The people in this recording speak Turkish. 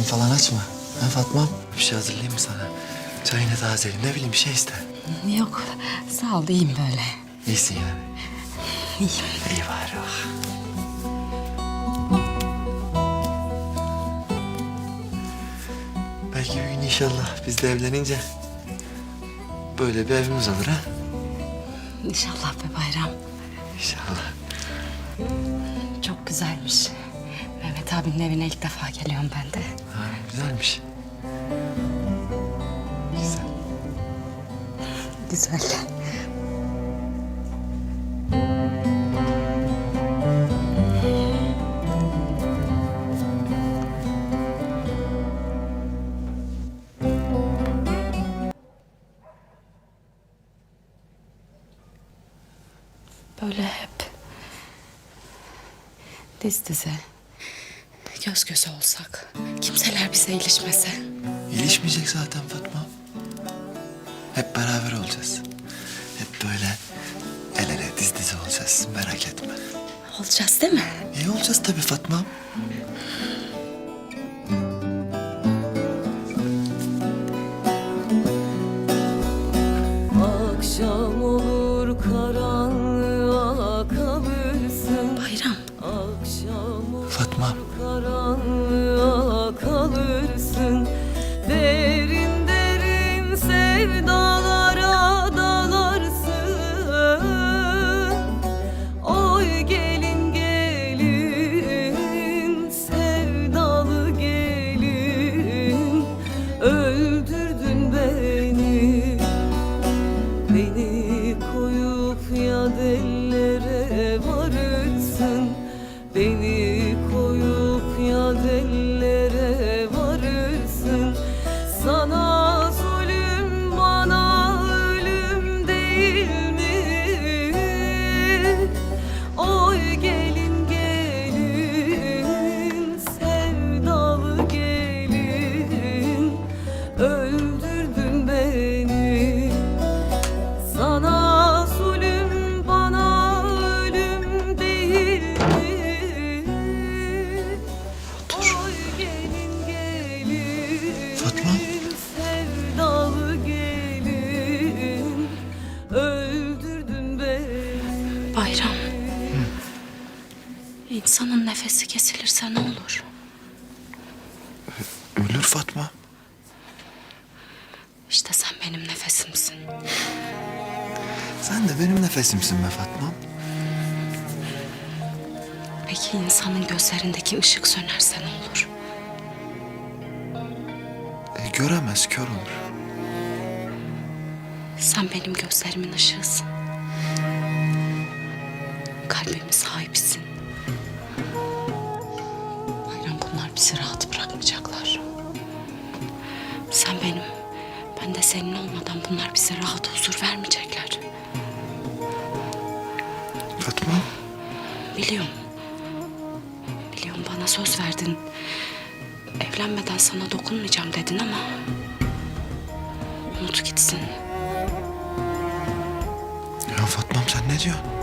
karnın falan aç mı? Ha Fatmam? Bir şey hazırlayayım mı sana? Çayını tazeleyeyim ne bileyim bir şey iste. Yok sağ ol iyiyim böyle. İyisin yani. İyiyim. İyi bari bak. Belki bir gün inşallah biz de evlenince böyle bir evimiz olur ha? İnşallah be Bayram. İnşallah. Çok güzelmiş. Mehmet abinin evine ilk defa geliyorum ben de. Ha, güzelmiş. Güzel. Güzel. Böyle hep diz dize, göz göze olsak, kimseler bize ilişmese. İlişmeyecek zaten Fatma. Hep beraber olacağız. Hep böyle el ele diz dize olacağız. Merak etme. Olacağız değil mi? İyi olacağız tabii Fatma. Varırsın Beni Bayram. İnsanın nefesi kesilirse ne olur? Ölür Fatma. İşte sen benim nefesimsin. Sen de benim nefesimsin be Fatma. Peki insanın gözlerindeki ışık sönerse ne olur? E, göremez, kör olur. Sen benim gözlerimin ışığısın. Kalbimin sahibisin. Bayram bunlar bizi rahat bırakmayacaklar. Sen benim, ben de senin olmadan bunlar bize rahat huzur vermeyecekler. Fatma. Biliyorum. Biliyorum bana söz verdin. Evlenmeden sana dokunmayacağım dedin ama... Unut gitsin. Ya Fatmam sen ne diyorsun?